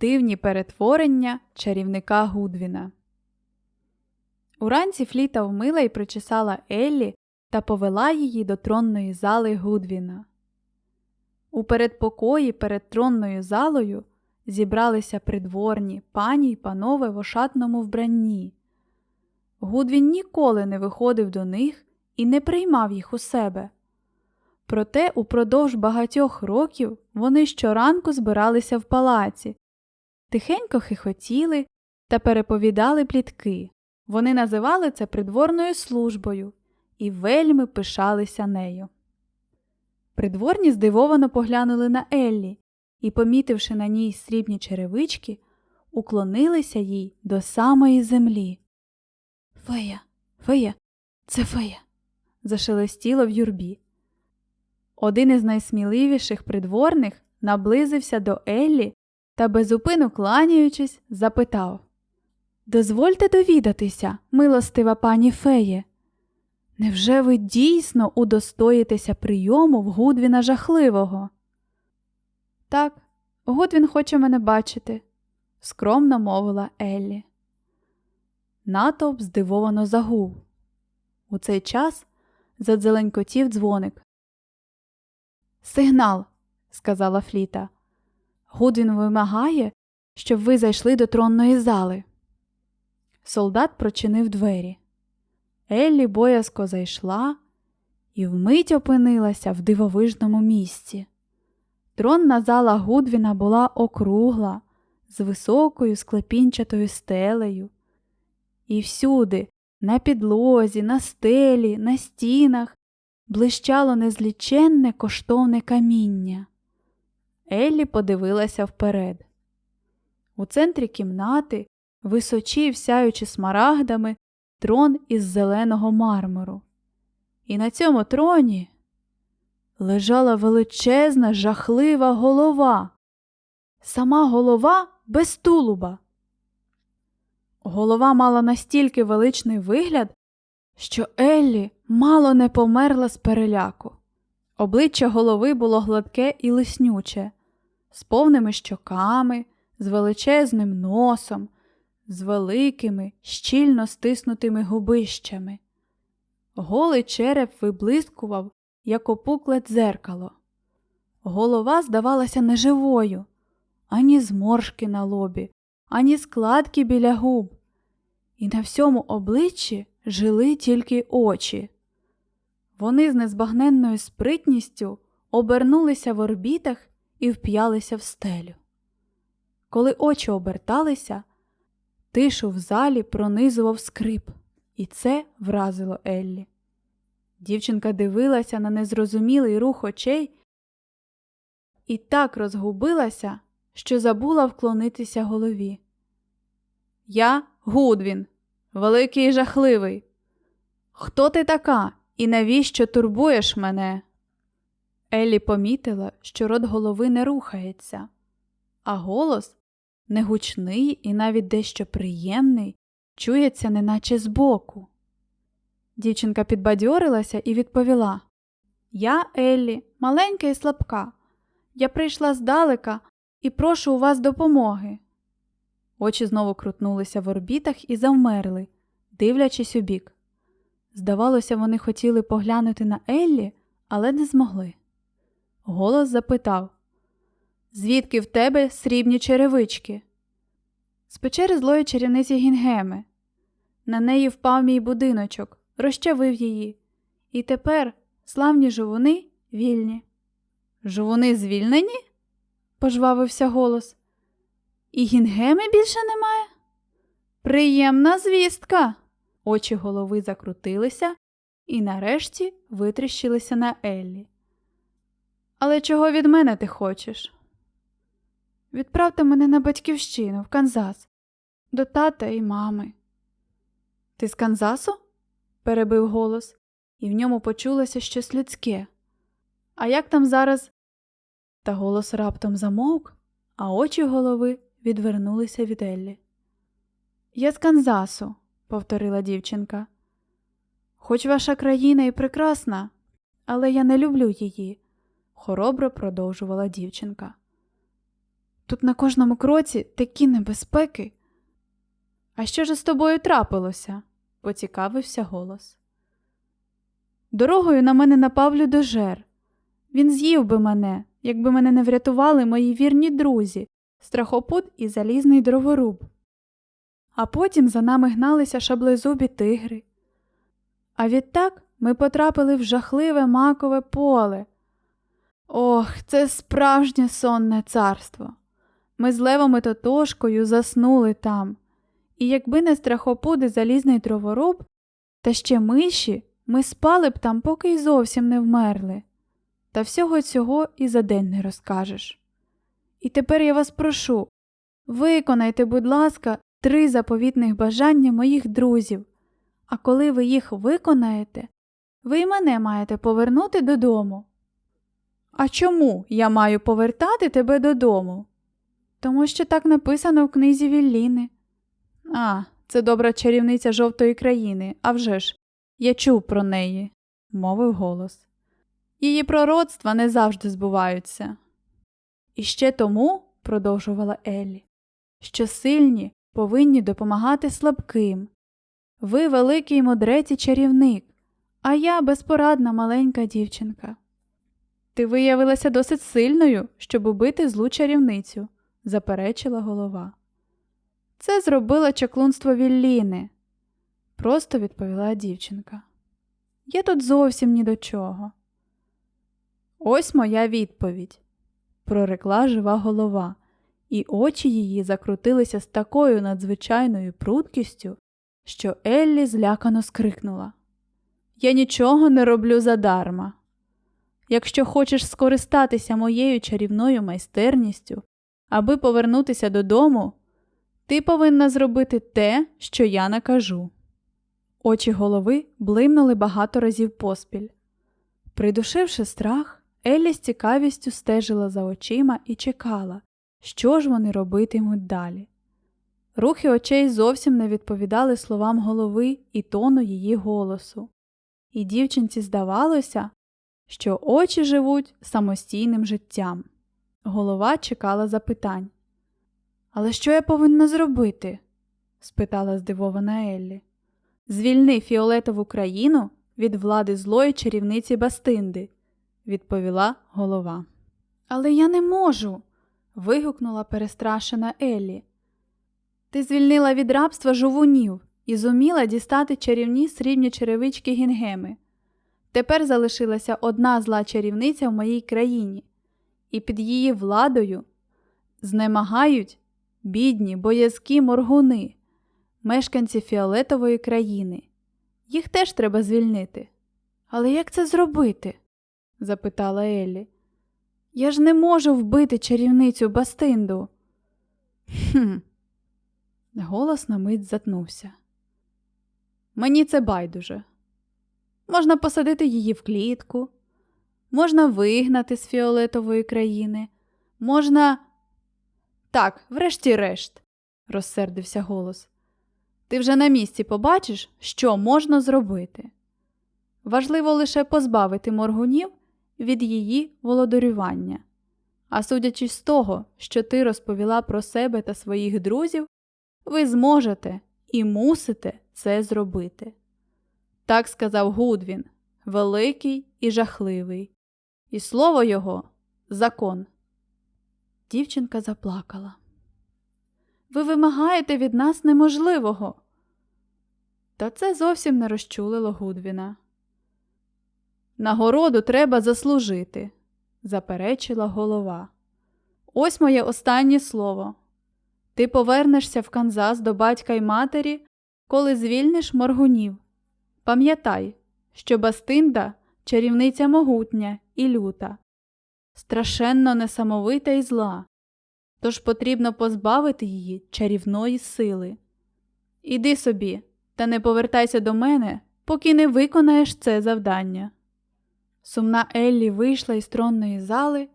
Дивні перетворення чарівника Гудвіна. Уранці Фліта вмила і причесала Еллі та повела її до тронної зали Гудвіна. У передпокої перед тронною залою зібралися придворні пані й панове в ошатному вбранні. Гудвін ніколи не виходив до них і не приймав їх у себе. Проте упродовж багатьох років вони щоранку збиралися в палаці, тихенько хихотіли та переповідали плітки. Вони називали це придворною службою і вельми пишалися нею. Придворні здивовано поглянули на Еллі і, помітивши на ній срібні черевички, уклонилися їй до самої землі. Фея, фея, це фея, зашелестіло в юрбі. Один із найсміливіших придворних наблизився до Еллі та, безупину кланяючись, запитав Дозвольте довідатися, милостива пані феє. Невже ви дійсно удостоїтеся прийому в Гудвіна жахливого? Так, Гудвін хоче мене бачити, скромно мовила Еллі. Натовп здивовано загув. У цей час задзеленькотів дзвоник. Сигнал, сказала Фліта. Гудвін вимагає, щоб ви зайшли до тронної зали. Солдат прочинив двері. Еллі боязко зайшла і вмить опинилася в дивовижному місці. Тронна зала Гудвіна була округла, з високою склепінчатою стелею. І всюди, на підлозі, на стелі, на стінах, блищало незліченне коштовне каміння. Еллі подивилася вперед. У центрі кімнати височів, сяючи смарагдами, трон із зеленого мармуру. І на цьому троні лежала величезна, жахлива голова, сама голова без тулуба. Голова мала настільки величний вигляд, що Еллі мало не померла з переляку. Обличчя голови було гладке і лиснюче, з повними щоками, з величезним носом, з великими, щільно стиснутими губищами. Голий череп виблискував, як опукле дзеркало. Голова здавалася неживою, ані зморшки на лобі, ані складки біля губ, і на всьому обличчі жили тільки очі. Вони з незбагненною спритністю обернулися в орбітах і вп'ялися в стелю. Коли очі оберталися, Тишу в залі пронизував скрип, і це вразило Еллі. Дівчинка дивилася на незрозумілий рух очей і так розгубилася, що забула вклонитися голові. Я Гудвін, великий і жахливий. Хто ти така і навіщо турбуєш мене? Еллі помітила, що рот голови не рухається, а голос негучний і навіть дещо приємний, чується, неначе збоку. Дівчинка підбадьорилася і відповіла Я, Еллі, маленька і слабка. Я прийшла здалека і прошу у вас допомоги. Очі знову крутнулися в орбітах і завмерли, дивлячись у бік. Здавалося, вони хотіли поглянути на Еллі, але не змогли. Голос запитав Звідки в тебе срібні черевички? З печери злої чарівниці Гінгеми. На неї впав мій будиночок, розчавив її. І тепер славні жовуни вільні. Жовуни звільнені? пожвавився голос. І гінгеми більше немає? Приємна звістка. Очі голови закрутилися і нарешті витріщилися на Еллі. Але чого від мене ти хочеш? Відправте мене на батьківщину в Канзас, до тата і мами. Ти з Канзасу? перебив голос, і в ньому почулося щось людське. А як там зараз? Та голос раптом замовк, а очі голови відвернулися від Еллі. Я з Канзасу, повторила дівчинка. Хоч ваша країна і прекрасна, але я не люблю її, хоробро продовжувала дівчинка. Тут на кожному кроці такі небезпеки. А що ж з тобою трапилося? поцікавився голос. Дорогою на мене напав людожер. Він з'їв би мене, якби мене не врятували мої вірні друзі, страхопут і залізний дроворуб. А потім за нами гналися шаблезубі тигри. А відтак ми потрапили в жахливе макове поле. Ох, це справжнє сонне царство. Ми з левом і тотошкою заснули там, і якби не страхопуди залізний дроворуб, та ще миші, ми спали б там, поки й зовсім не вмерли. Та всього цього і за день не розкажеш. І тепер я вас прошу виконайте, будь ласка, три заповітних бажання моїх друзів, а коли ви їх виконаєте, ви й мене маєте повернути додому. А чому я маю повертати тебе додому? Тому що так написано в книзі Вілліни. А, це добра чарівниця жовтої країни, а вже ж, я чув про неї, мовив голос. Її пророцтва не завжди збуваються. І ще тому, продовжувала Еллі, що сильні повинні допомагати слабким. Ви великий мудрець і чарівник, а я безпорадна маленька дівчинка. Ти виявилася досить сильною, щоб убити злу чарівницю, заперечила голова. Це зробило чаклунство Вілліни, просто відповіла дівчинка. Я тут зовсім ні до чого. Ось моя відповідь, прорекла жива голова, і очі її закрутилися з такою надзвичайною прудкістю, що Еллі злякано скрикнула. Я нічого не роблю задарма. Якщо хочеш скористатися моєю чарівною майстерністю, аби повернутися додому, ти повинна зробити те, що я накажу. Очі голови блимнули багато разів поспіль. Придушивши страх, Еллі з цікавістю стежила за очима і чекала, що ж вони робитимуть далі. Рухи очей зовсім не відповідали словам голови і тону її голосу, і дівчинці здавалося, що очі живуть самостійним життям. Голова чекала запитань. Але що я повинна зробити? спитала здивована Еллі. Звільни фіолетову країну від влади злої чарівниці Бастинди, відповіла голова. Але я не можу. вигукнула перестрашена Еллі. Ти звільнила від рабства жовунів і зуміла дістати чарівні срібні черевички гінгеми. Тепер залишилася одна зла чарівниця в моїй країні, і під її владою знемагають бідні, боязкі моргуни, мешканці фіолетової країни. Їх теж треба звільнити. Але як це зробити? запитала Еллі. Я ж не можу вбити чарівницю Бастинду. Хм. Голос на мить затнувся. Мені це байдуже. Можна посадити її в клітку, можна вигнати з фіолетової країни, можна. Так, врешті-решт, розсердився голос. Ти вже на місці побачиш, що можна зробити. Важливо лише позбавити моргунів від її володарювання. А судячи з того, що ти розповіла про себе та своїх друзів, ви зможете і мусите це зробити. Так сказав Гудвін, великий і жахливий, і слово його закон. Дівчинка заплакала. Ви вимагаєте від нас неможливого. Та це зовсім не розчулило Гудвіна. Нагороду треба заслужити, заперечила голова. Ось моє останнє слово. Ти повернешся в Канзас до батька й матері, коли звільниш моргунів. Пам'ятай, що Бастинда чарівниця могутня і люта, страшенно несамовита і зла, тож потрібно позбавити її чарівної сили. Іди собі, та не повертайся до мене, поки не виконаєш це завдання. Сумна Еллі вийшла із тронної зали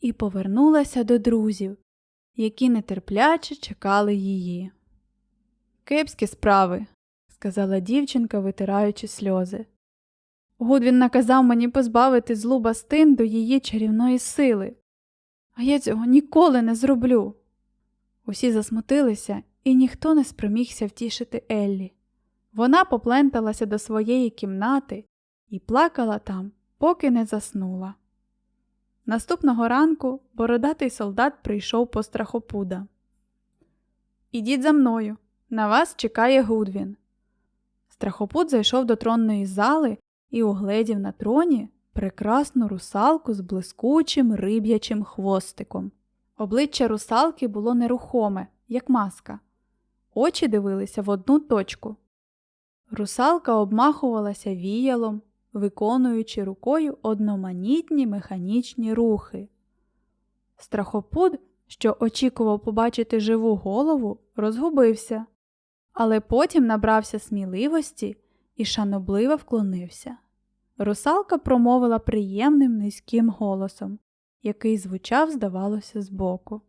і повернулася до друзів, які нетерпляче чекали її. Кепські справи, сказала дівчинка, витираючи сльози. Гудвін наказав мені позбавити злу Бастинду її чарівної сили. А я цього ніколи не зроблю. Усі засмутилися, і ніхто не спромігся втішити Еллі. Вона попленталася до своєї кімнати і плакала там, поки не заснула. Наступного ранку бородатий солдат прийшов по страхопуда. Ідіть за мною, на вас чекає Гудвін. Страхопуд зайшов до тронної зали і угледів на троні прекрасну русалку з блискучим риб'ячим хвостиком. Обличчя русалки було нерухоме, як маска. Очі дивилися в одну точку. Русалка обмахувалася віялом, виконуючи рукою одноманітні механічні рухи. Страхопуд, що очікував побачити живу голову, розгубився, але потім набрався сміливості і шанобливо вклонився. Русалка промовила приємним низьким голосом, який звучав, здавалося, збоку.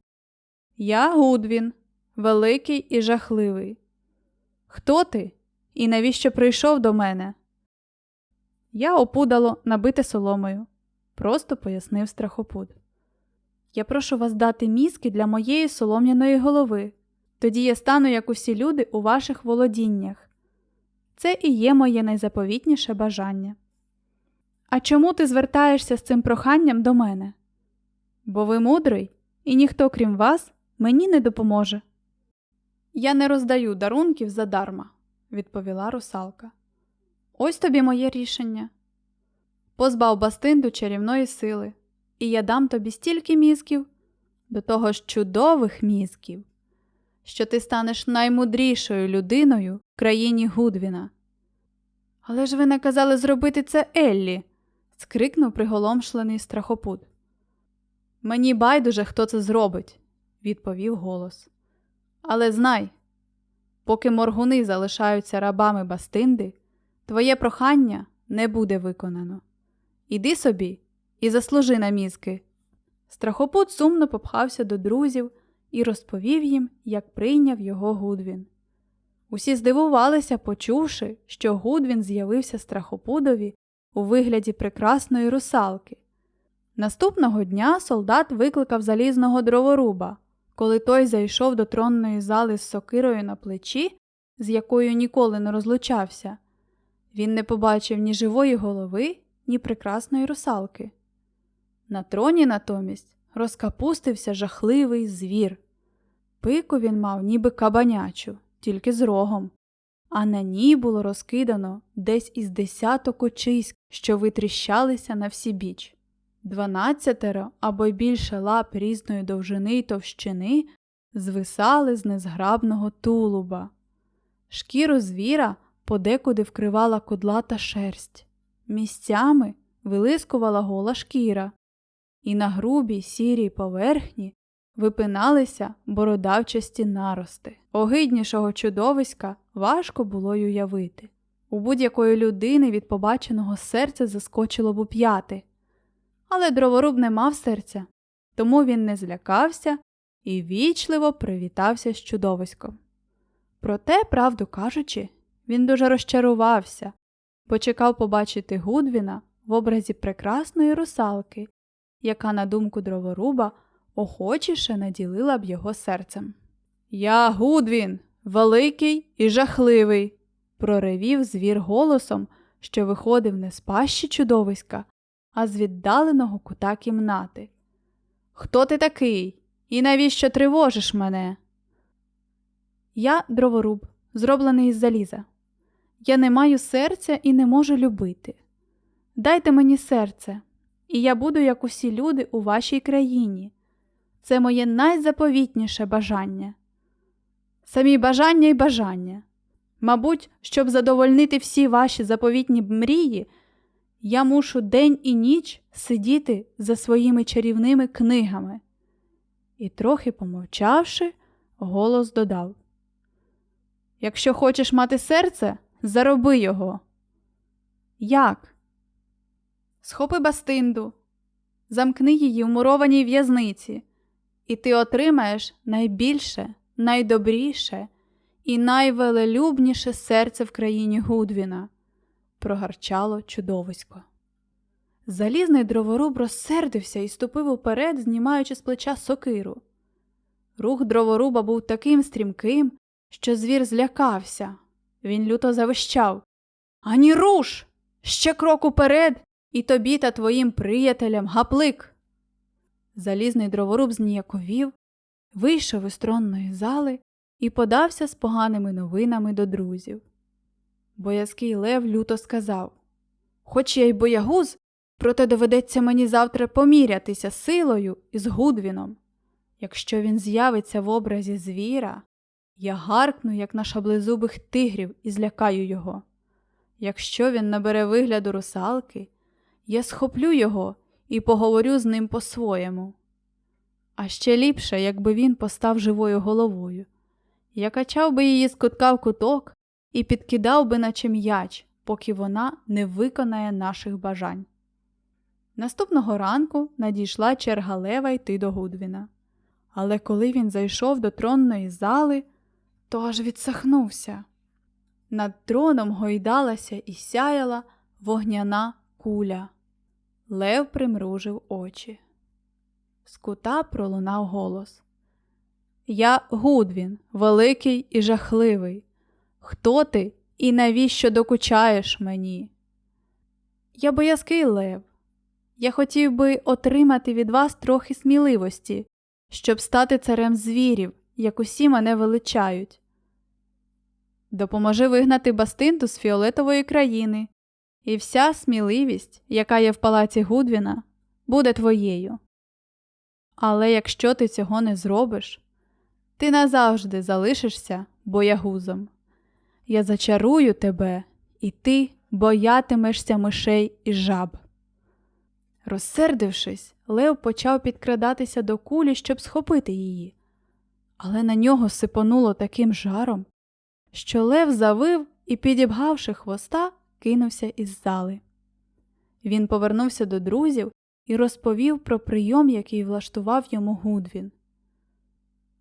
Я Гудвін, великий і жахливий. Хто ти і навіщо прийшов до мене? Я опудало набите соломою, просто пояснив страхопуд. Я прошу вас дати мізки для моєї солом'яної голови. Тоді я стану, як усі люди, у ваших володіннях. Це і є моє найзаповітніше бажання. А чому ти звертаєшся з цим проханням до мене? Бо ви мудрий, і ніхто, крім вас, мені не допоможе. Я не роздаю дарунків задарма, відповіла русалка. Ось тобі моє рішення. Позбав бастинду чарівної сили, і я дам тобі стільки мізків, до того ж чудових мізків, що ти станеш наймудрішою людиною в країні Гудвіна. Але ж ви наказали зробити це Еллі, скрикнув приголомшлений страхопуд. Мені байдуже, хто це зробить, відповів голос. Але знай, поки моргуни залишаються рабами бастинди, твоє прохання не буде виконано. Іди собі і заслужи на мізки. Страхопут сумно попхався до друзів і розповів їм, як прийняв його Гудвін. Усі здивувалися, почувши, що Гудвін з'явився страхопудові у вигляді прекрасної русалки. Наступного дня солдат викликав залізного дроворуба, коли той зайшов до тронної зали з сокирою на плечі, з якою ніколи не розлучався. Він не побачив ні живої голови, ні прекрасної русалки. На троні натомість розкапустився жахливий звір. Пику він мав ніби кабанячу, тільки з рогом, а на ній було розкидано десь із десяток очиськ, що витріщалися на всі біч. Дванадцятеро або й більше лап різної довжини й товщини звисали з незграбного тулуба. Шкіру звіра подекуди вкривала кудлата шерсть, місцями вилискувала гола шкіра, і на грубій сірій поверхні випиналися бородавчасті нарости. Огиднішого чудовиська важко було й уявити. У будь-якої людини від побаченого серця заскочило б у п'яти. Але дроворуб не мав серця, тому він не злякався і вічливо привітався з чудовиськом. Проте, правду кажучи, він дуже розчарувався, почекав побачити Гудвіна в образі прекрасної русалки, яка, на думку дроворуба, охочіше наділила б його серцем. Я Гудвін, великий і жахливий, проревів звір голосом, що виходив не з пащі чудовиська, а з віддаленого кута кімнати. Хто ти такий? І навіщо тривожиш мене? Я дроворуб, зроблений із заліза. Я не маю серця і не можу любити. Дайте мені серце, і я буду, як усі люди у вашій країні. Це моє найзаповітніше бажання. Самі бажання і бажання. Мабуть, щоб задовольнити всі ваші заповітні мрії, я мушу день і ніч сидіти за своїми чарівними книгами. І, трохи помовчавши, голос додав: Якщо хочеш мати серце, зароби його. Як? Схопи бастинду, замкни її в мурованій в'язниці, і ти отримаєш найбільше, найдобріше і найвелелюбніше серце в країні Гудвіна, прогарчало чудовисько. Залізний дроворуб розсердився і ступив уперед, знімаючи з плеча сокиру. Рух дроворуба був таким стрімким, що звір злякався. Він люто завищав Ані руш! Ще крок уперед, і тобі та твоїм приятелям гаплик. Залізний дроворуб зніяковів, вийшов із тронної зали і подався з поганими новинами до друзів. Боязкий Лев люто сказав Хоч я й боягуз, проте доведеться мені завтра помірятися силою із Гудвіном. Якщо він з'явиться в образі звіра, я гаркну, як на шаблезубих тигрів, і злякаю його. Якщо він набере вигляду русалки, я схоплю його і поговорю з ним по-своєму. А ще ліпше, якби він постав живою головою. Я качав би її з кутка в куток і підкидав би, наче м'яч, поки вона не виконає наших бажань. Наступного ранку надійшла черга Лева йти до Гудвіна. Але коли він зайшов до тронної зали, то аж відсахнувся. Над троном гойдалася і сяяла вогняна куля. Лев примружив очі. З кута пролунав голос. Я Гудвін, великий і жахливий. Хто ти і навіщо докучаєш мені? Я боязкий лев. Я хотів би отримати від вас трохи сміливості, щоб стати царем звірів, як усі мене величають. Допоможи вигнати Бастинду з фіолетової країни, і вся сміливість, яка є в палаці Гудвіна, буде твоєю. Але якщо ти цього не зробиш, ти назавжди залишишся боягузом. Я зачарую тебе, і ти боятимешся мишей і жаб. Розсердившись, Лев почав підкрадатися до кулі, щоб схопити її, але на нього сипонуло таким жаром, що Лев завив і, підібгавши хвоста, кинувся із зали. Він повернувся до друзів і розповів про прийом, який влаштував йому Гудвін.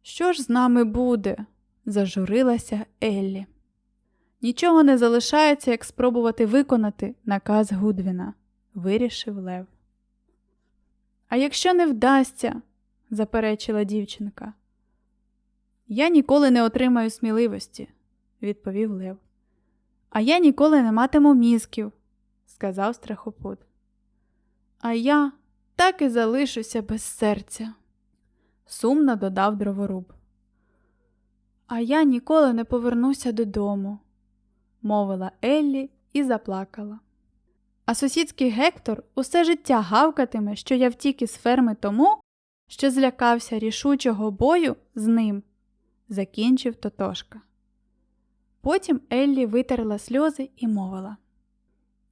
Що ж з нами буде? зажурилася Еллі. Нічого не залишається, як спробувати виконати наказ Гудвіна, вирішив Лев. А якщо не вдасться, заперечила дівчинка. Я ніколи не отримаю сміливості, відповів Лев. А я ніколи не матиму мізків, сказав страхопут. А я так і залишуся без серця, сумно додав дроворуб. А я ніколи не повернуся додому, мовила Еллі і заплакала. А сусідський Гектор усе життя гавкатиме, що я втік із ферми тому, що злякався рішучого бою з ним, закінчив Тотошка. Потім Еллі витерла сльози і мовила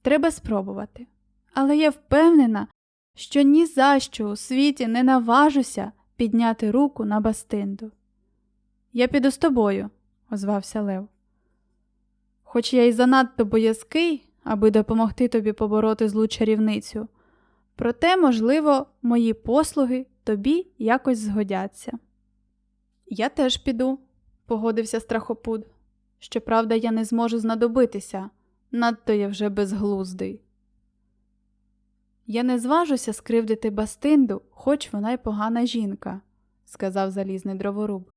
Треба спробувати. Але я впевнена, що ні за що у світі не наважуся підняти руку на Бастинду. Я піду з тобою, озвався Лев. Хоч я й занадто боязкий, аби допомогти тобі побороти злу чарівницю, проте, можливо, мої послуги тобі якось згодяться. Я теж піду, погодився страхопуд. Щоправда, я не зможу знадобитися, надто я вже безглуздий. Я не зважуся скривдити Бастинду, хоч вона й погана жінка, сказав залізний дроворуб.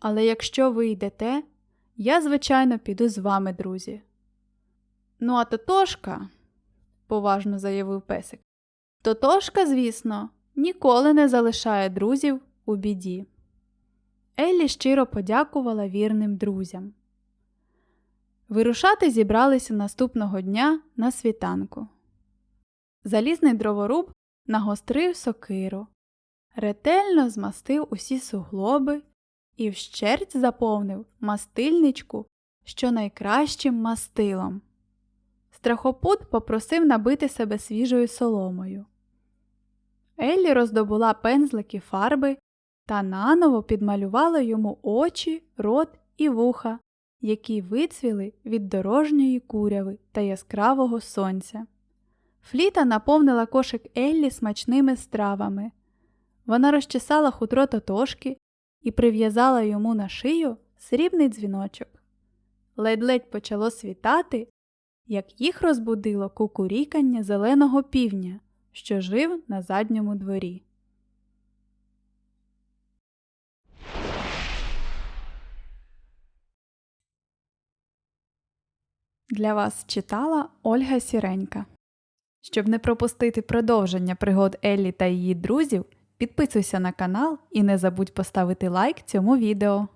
Але якщо ви йдете, я, звичайно, піду з вами, друзі. Ну, а Тотошка, поважно заявив песик, Тотошка, звісно, ніколи не залишає друзів у біді. Еллі щиро подякувала вірним друзям. Вирушати зібралися наступного дня на світанку. Залізний дроворуб нагострив сокиру, ретельно змастив усі суглоби і вщерть заповнив мастильничку щонайкращим мастилом. Страхопут попросив набити себе свіжою соломою. Еллі роздобула пензлики фарби та наново підмалювала йому очі, рот і вуха, які вицвіли від дорожньої куряви та яскравого сонця. Фліта наповнила кошик Еллі смачними стравами. Вона розчесала хутро тотошки і прив'язала йому на шию срібний дзвіночок. Ледь-ледь почало світати, як їх розбудило кукурікання зеленого півня, що жив на задньому дворі. Для вас читала Ольга Сіренька. Щоб не пропустити продовження пригод Еллі та її друзів, підписуйся на канал і не забудь поставити лайк цьому відео.